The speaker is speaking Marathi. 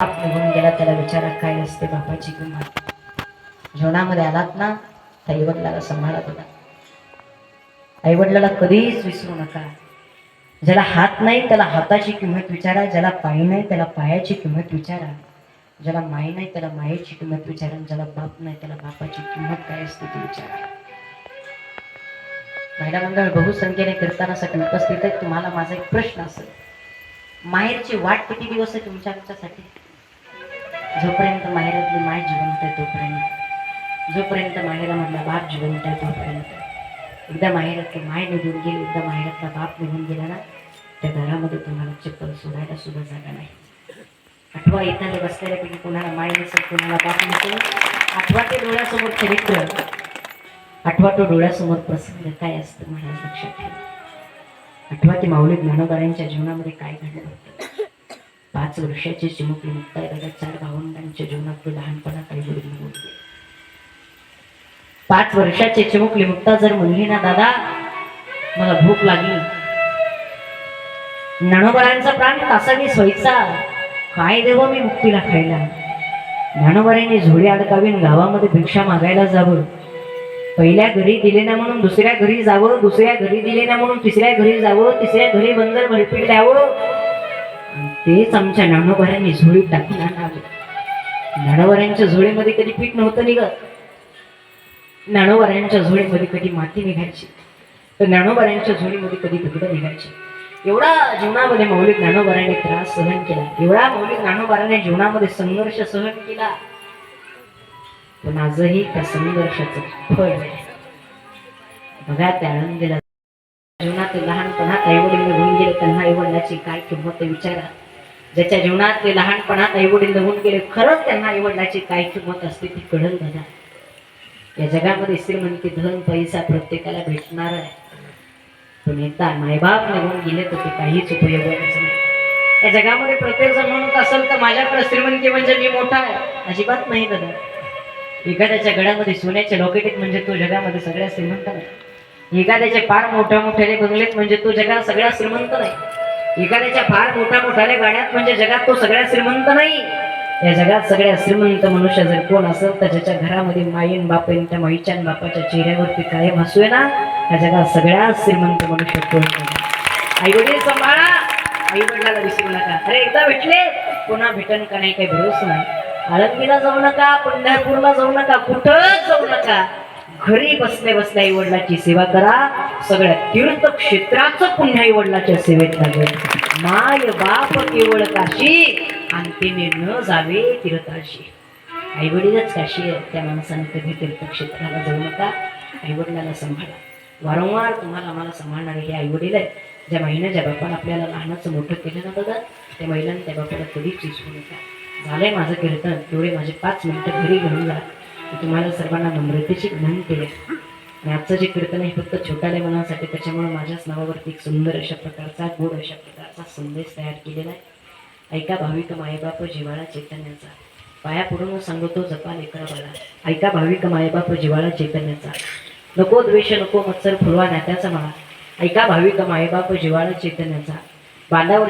बाप निघून गेला त्याला विचारा काय असते बापाची किंमत. जीवनामध्ये आलात ना तर आईवडिलाला सांभाळा बघा आईवडिलाला कधीच विसरू नका. ज्याला हात नाही त्याला हाताची किंमत विचारा. ज्याला पाय नाही त्याला पायाची किंमत विचारा. ज्याला माई नाही त्याला मायेची किंमत विचारा. ज्याला बाप नाही त्याला बापाची किंमत काय असते ती विचारा. महिला मंडळ बहुसंख्येने कीर्तनासाठी उपस्थित आहे तुम्हाला माझा एक प्रश्न असेल. माहेरची वाट किती दिवस आहे तुमच्या आमच्यासाठी? जोपर्यंत माहेरातली माय जिवंत आहे तोपर्यंत. जोपर्यंत माहेरामधला बाप जिवंत आहे तोपर्यंत. एकदा माहेरातली माय निघून गेली एकदा माहेरातला बाप निघून गेला ना त्या घरामध्ये तुम्हाला चप्पल सोडायला सुद्धा जागा नाही. आठवा येताना बसलेल्यापैकी कोणाला माय नसेल कोणाला बाप नसेल आठवा ते डोळ्यासमोर चरित्र. आठवा तो डोळ्यासमोर प्रसंग काय असतं महाराज लक्षात ठेवा. आठवा ते माऊली ज्ञानोबारांच्या जीवनामध्ये काय घडलं होतं? पाच वर्षाचे चिमुकली मुक्ताई दादा चार भावंडांच्या जीवनातले तो लहानपणात काही वडील निघून पाच वर्षाचे चिमुकली मुक्ता जर म्हणली ना दादा मला भूक लागली. ज्ञानोबारांचा प्राण तासावीस व्हायचा काय देव मी मुक्तीला खायला? ज्ञानोबारांनी झोळी अडकावीन गावामध्ये भिक्षा मागायला जावं. पहिल्या घरी दिले ना म्हणून दुसऱ्या घरी जावं दुसऱ्या घरी दिले ना म्हणून तिसऱ्या घरी जावं तिसऱ्या घरी बंदर भरपीट द्यावं तेच आमच्या ज्ञानोबाऱ्यांनी झोळीत टाकून आणावे. ज्ञानोबाऱ्यांच्या झोळीमध्ये कधी पीठ नव्हतं निघत. ज्ञानोबाऱ्यांच्या झोळीमध्ये कधी माती निघायची. तर ज्ञानोबाऱ्यांच्या झोळीमध्ये कधी दगडं निघायची. एवढा जीवनामध्ये मौलिक ज्ञानोबाऱ्याने त्रास सहन केला. एवढा मौलिक ज्ञानोबाऱ्याने जीवनामध्ये संघर्ष सहन केला. पण आजही त्या संघर्षाचं फळ बघा त्या आनंदीला. जीवनात लहानपणात आईवडील निघून गेले त्यांना आईवडिलाची काय किंमत आहे विचारा. ज्याच्या जीवनात ते लहानपणात आईवडील निघून गेले खरंच त्यांना आईवडिलाची काय किंमत असते ती कळल बघा या जगामध्ये श्रीमंती धन पैसा प्रत्येकाला भेटणार आहे. पण एकदा मायबाप निघून गेले तर ते काहीच उपयोगाचं नाही. या जगामध्ये प्रत्येक जण म्हणत असेल तर माझ्याकडे श्रीमंती म्हणजे मी मोठा आहे. अजिबात नाही दादा. एखाद्याच्या गळ्यामध्ये सोन्याचे लॉकेट म्हणजे तो जगामध्ये सगळ्या श्रीमंत नाही. एखाद्याचे फार मोठ्या मोठ्याने बंगलेत म्हणजे तो जगात सगळ्या श्रीमंत नाही. एखाद्याच्या फार मोठ्या मोठ्याले गाण्यात म्हणजे जगात तो सगळ्यात श्रीमंत नाही. या जगात सगळ्यात श्रीमंत मनुष्य जर कोण असेल तर ज्याच्या घरामध्ये माईन बापेन त्या माईच्या आणि बापाच्या चेहऱ्यावरती कायम हसूय ना या जगात सगळ्यात श्रीमंत मनुष्य कोण आई वडील सांभाळा. आई वडिलाला विसरू नका. अरे एकदा भेटले पुन्हा भेटन का नाही काही भरोसा नाही. आळंदीला जाऊ नका पंढरपूरला जाऊ नका कुठंच जाऊ नका. घरी बसल्या बसल्या आई वडिलाची सेवा करा. सगळ्या तीर्थ क्षेत्राचं पुन्हा आई वडिलाच्या सेवेत लागेल. माय बाप केवळ काशी अंतिमे न जावे तीर्थाशी आई वडीलच काशी आहे त्या माणसाने कधी तीर्थक्षेत्राला जाऊ नका. आई वडिलाला सांभाळा. वारंवार तुम्हाला आम्हाला सांभाळणारे हे आई वडील आहेत. ज्या महिला ज्या बापानं आपल्याला लहानाचं मोठं केलं ना बघा त्या महिलांनी त्या बापाला कधीच विसरू नका. झालंय माझं कीर्तन. तेवढे माझे पाच मिनिटं घरी घेऊन जा. तुम्हाला सर्वांना नम्रतेची विनंती आहे आणि आजचं जे कीर्तन आहे फक्त छोट्याल्या मनासाठी त्याच्यामुळे माझ्याच नावावरती एक सुंदर अशा प्रकारचा गोड अशा प्रकारचा संदेश तयार केलेला आहे. ऐका भाविक मायबाप जिवाळा चैतन्याचा. पाया पडून सांगतो जपा लेकरा बाळा ऐका भाविक मायबाप जिवाळा चैतन्याचा. नको द्वेष नको मत्सर फुलवा नात्याचा मला. ऐका भाविक मायबाप जिवाळा चैतन्याचा. बांधावर